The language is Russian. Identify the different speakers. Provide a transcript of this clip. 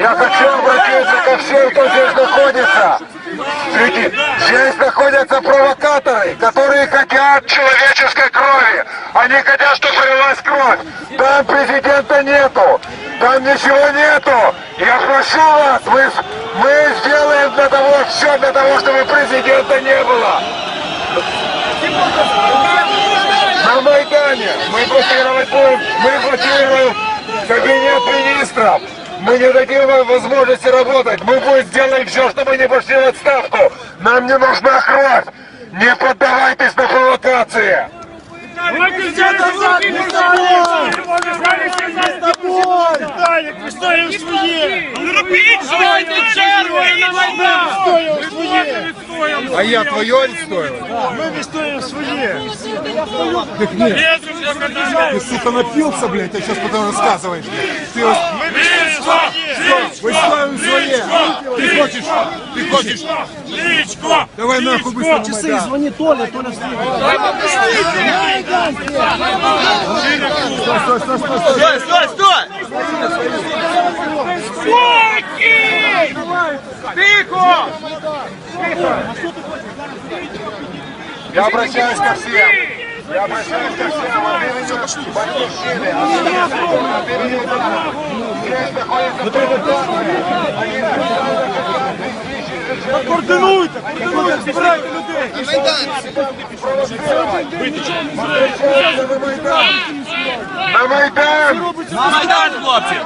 Speaker 1: Я хочу обратиться ко всем, кто здесь находится. Смотрите, здесь находятся провокаторы, которые хотят человеческой крови. Они хотят, чтобы пролилась кровь. Там президента нету. Там ничего нету. Я прошу вас, мы, мы сделаем для того, все для того, чтобы президента не было. На Майдане мы блокировать будем, мы блокируем кабинет министров. Мы не дадим вам возможности работать. Мы будем сделаем все, чтобы не пошли в отставку. Нам не нужна кровь. Не поддавайтесь на провокации.
Speaker 2: Віталік, відстоюємо своє! Робіть Давайте чергу на Майдан!
Speaker 3: А я твое відстоював?
Speaker 2: Ми відстоюємо своє!
Speaker 3: Так нет, ты, сука, напился, блядь, а сейчас потом рассказываешь. Ты вот вы ставим свои. Ты хочешь, ты хочешь.
Speaker 2: Лічко!
Speaker 3: Давай нахуй быстро на
Speaker 4: Часы,
Speaker 3: Майдан.
Speaker 4: звони Толя, Толя
Speaker 5: Стой, стой, стой!
Speaker 2: Спокій! Тихо!
Speaker 1: Я обращаюсь ко всем. Я обращаюсь ко всем. От имени Батьківщини,
Speaker 2: Координуйте! Координуйте! Збирайте людей!
Speaker 1: провоцировать. Встречаемся на Майдан. На Майдан!
Speaker 5: На Майдан, хлопці!